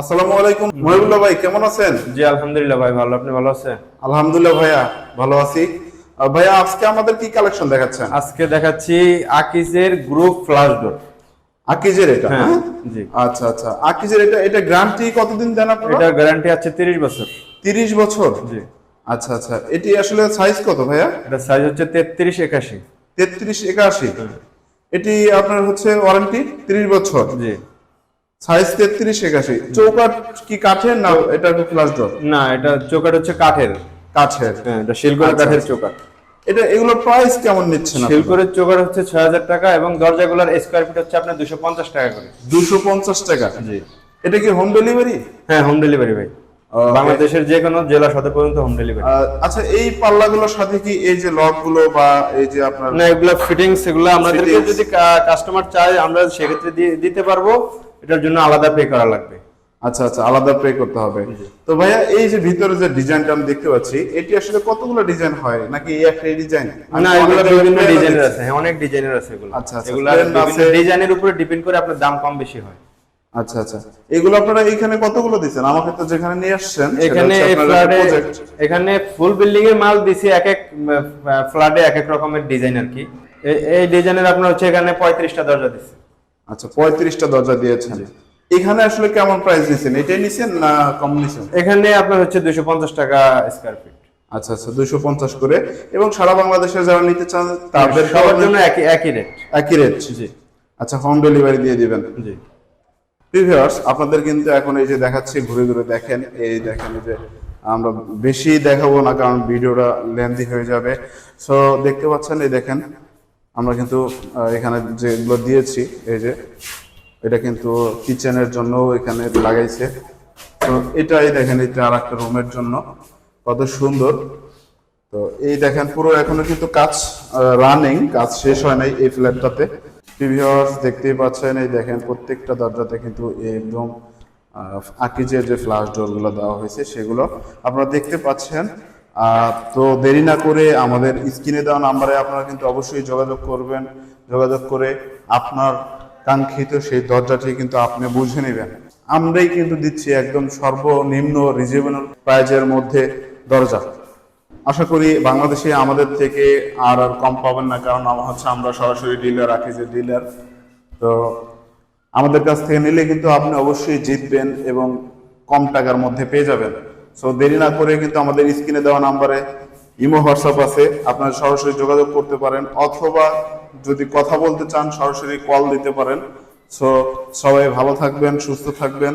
আসসালামু আলাইকুম। মহিবুল্লাহ ভাই কেমন আছেন? জি আলহামদুলিল্লাহ ভাই ভালো। আপনি ভালো আছেন? আলহামদুলিল্লাহ ভাইয়া ভালো আছি। ভাইয়া আজকে আমাদের কি কালেকশন দেখাচ্ছেন? আজকে দেখাচ্ছি আকিজের গ্রুপ ফ্লাশ ডোর আকিজের এটা হ্যাঁ হ্যাঁ? জি। আচ্ছা আচ্ছা। আকিজের এটা এটা গ্যারান্টি কতদিন দেন আপনারা? এটার গ্যারান্টি আছে 30 বছর। 30 বছর? জি। আচ্ছা আচ্ছা। এটি আসলে সাইজ কত ভাইয়া? এটা সাইজ হচ্ছে 33 81 তেত্রিশ একাশি। এটি আপনার হচ্ছে ওয়ারেন্টি 30 বছর। জি। সাইজ তেত্রিশ একাশি। চৌকাট কি কাঠের না এটা ফ্লাশ না এটা চৌকাট হচ্ছে কাঠের। কাঠের। হ্যাঁ এটা আচ্ছা, কাঠের আচ্ছা। চৌকাট এটা এগুলো প্রাইস কেমন নিচ্ছেন শিলকড়ের চৌকাট হচ্ছে 6000 টাকা এবং দরজাগুলোর স্কয়ার ফিট হচ্ছে আপনার 250 টাকা করে। দুশো পঞ্চাশ টাকা? জি। এটা কি হোম ডেলিভারি হ্যাঁ হোম ডেলিভারি ভাই। বাংলাদেশের যে কোনো জেলা সদর পর্যন্ত হোম ডেলিভারি আচ্ছা এই পাল্লাগুলোর সাথে কি এই যে লকগুলো বা এই যে আপনার না এগুলো ফিটিংস এগুলো আমাদেরকে যদি কাস্টমার চায় আমরা সেক্ষেত্রে দিয়ে দিতে পারব। এটার জন্য আলাদা পে করা লাগবে। আচ্ছা আচ্ছা আলাদা পে করতে হবে। তো ভাইয়া এই যে ভিতরে যে ডিজাইনটা আমি দেখতে পাচ্ছি এটি আসলে কতগুলো ডিজাইন হয়? নাকি এই একটাই ডিজাইন? না এগুলো বিভিন্ন ডিজাইনের আছে। হ্যাঁ অনেক ডিজাইনের আছে এগুলো। আচ্ছা, আচ্ছা, এগুলো ডিজাইনের উপরে ডিপেন্ড করে আপনার দাম কম বেশি হয়। আচ্ছা আচ্ছা। এগুলো আপনারা এখানে কতগুলো দিচ্ছেন? আমাকে তো যেখানে নিয়ে আসছেন এখানে। এখানে ফুল বিল্ডিং এর মাল দিছি এক এক ফ্ল্যাটে এক এক রকমের ডিজাইন আর কি। এই ডিজাইনের আপনার হচ্ছে এখানে পঁয়ত্রিশটা দরজা দিচ্ছে আচ্ছা পঁয়ত্রিশটা দরজা দিয়েছেন। এখানে আসলে কেমন প্রাইস দিচ্ছেন এটাই নিছেন না কম নিছেন? এখানে আপনার হচ্ছে দুশো পঞ্চাশ টাকা স্কোয়ার ফিট আচ্ছা আচ্ছা দুইশো পঞ্চাশ করে। এবং সারা বাংলাদেশে যারা নিতে চান তাদের সবার জন্য একই একই রেট একই রেট জি। আচ্ছা হোম ডেলিভারি দিয়ে দিবেন। জি। প্রিভিয়ার্স আপনাদের কিন্তু এখন এই যে দেখাচ্ছি ঘুরে ঘুরে দেখেন এই দেখেন যে আমরা বেশি দেখাবো না কারণ ভিডিওটা লেন্দি হয়ে যাবে। সো দেখতে পাচ্ছেন এই দেখেন আমরা কিন্তু এখানে যেগুলো দিয়েছি, এই যে, এটা কিন্তু কিচেনের জন্য এখানে লাগাইছে। তো এটাই দেখেন, এটা আর একটা রুমের জন্য। কত সুন্দর। তো এই দেখেন, পুরো এখনও কিন্তু কাজ রানিং কাজ শেষ হয় নাই এই ফ্ল্যাটটাতে প্রিভিয়াস দেখতেই পাচ্ছেন, এই দেখেন, প্রত্যেকটা দরজাতে কিন্তু একদম আকিজের যে ফ্লাশ ডোরগুলো দেওয়া হয়েছে, সেগুলো আপনারা দেখতে পাচ্ছেন। তো দেরি না করে আমাদের স্ক্রিনে দেওয়া নাম্বারে আপনারা কিন্তু অবশ্যই যোগাযোগ করবেন, যোগাযোগ করে আপনার কাঙ্ক্ষিত সেই দরজাটি কিন্তু আপনি বুঝে নেবেন। আমরাই কিন্তু দিচ্ছি একদম সর্বনিম্ন রিজনেবল প্রাইজের মধ্যে দরজা। আশা করি বাংলাদেশে আমাদের থেকে আর আর কম পাবেন না, কারণ আমার হচ্ছে আমরা সরাসরি ডিলার রাখি যে ডিলার তো আমাদের কাছ থেকে নিলে কিন্তু আপনি অবশ্যই জিতবেন এবং কম টাকার মধ্যে পেয়ে যাবেন। সো দেরি না করে কিন্তু আমাদের স্ক্রিনে দেওয়া নাম্বারে ইমো, হোয়াটসঅ্যাপ আছে। আপনারা সরাসরি যোগাযোগ করতে পারেন অথবা যদি কথা বলতে চান, সরাসরি কল দিতে পারেন। সো সবাই ভালো থাকবেন, সুস্থ থাকবেন।